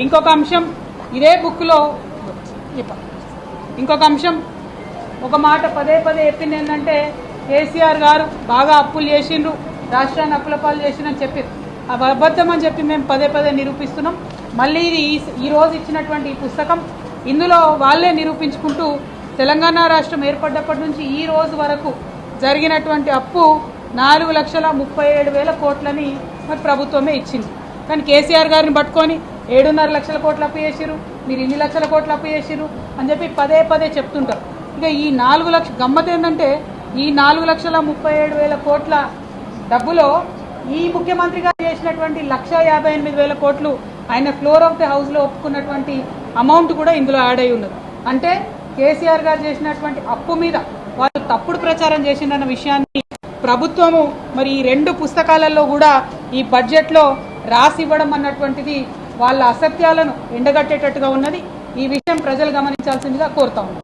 ఇంకొక అంశం ఇదే బుక్లో ఇంకొక అంశం ఒక మాట పదే పదే చెప్పింది ఏంటంటే కేసీఆర్ గారు బాగా అప్పులు చేసిండ్రు రాష్ట్రాన్ని అప్పుల పాలు చేసిందని చెప్పారు అవి అబద్ధం అని చెప్పి మేము పదే పదే నిరూపిస్తున్నాం. మళ్ళీ ఇది ఈ- ఇచ్చినటువంటి ఈ పుస్తకం ఇందులో వాళ్ళే నిరూపించుకుంటూ తెలంగాణ రాష్ట్రం ఏర్పడ్డప్పటి నుంచి ఈ రోజు వరకు జరిగినటువంటి అప్పు నాలుగు లక్షల ముప్పై ఏడు వేల కోట్లని మరి ప్రభుత్వమే ఇచ్చింది. కానీ కేసీఆర్ గారిని పట్టుకొని ఏడున్నర లక్షల కోట్లు అప్పు చేసిరు మీరు ఇన్ని లక్షల కోట్లు అప్పు చేసిరు అని చెప్పి పదే పదే చెప్తుంటారు. ఇక ఈ నాలుగు లక్ష గమ్మత్ ఏంటంటే ఈ నాలుగు లక్షల ముప్పై ఏడు వేల కోట్ల డబ్బులో ఈ ముఖ్యమంత్రి గారు చేసినటువంటి లక్ష యాభై ఎనిమిది వేల కోట్లు ఆయన ఫ్లోర్ ఆఫ్ ది హౌస్లో ఒప్పుకున్నటువంటి అమౌంట్ కూడా ఇందులో యాడ్ అయి ఉన్నది. అంటే కేసీఆర్ గారు చేసినటువంటి అప్పు మీద వాళ్ళు తప్పుడు ప్రచారం చేసిందన్న విషయాన్ని ప్రభుత్వము మరి ఈ రెండు పుస్తకాలలో కూడా ఈ బడ్జెట్లో రాసి ఇవ్వడం అన్నటువంటిది వాళ్ళ అసత్యాలను ఎండగట్టేటట్టుగా ఉన్నది. ఈ విషయం ప్రజలు గమనించాల్సిందిగా కోరుతా ఉన్నాం.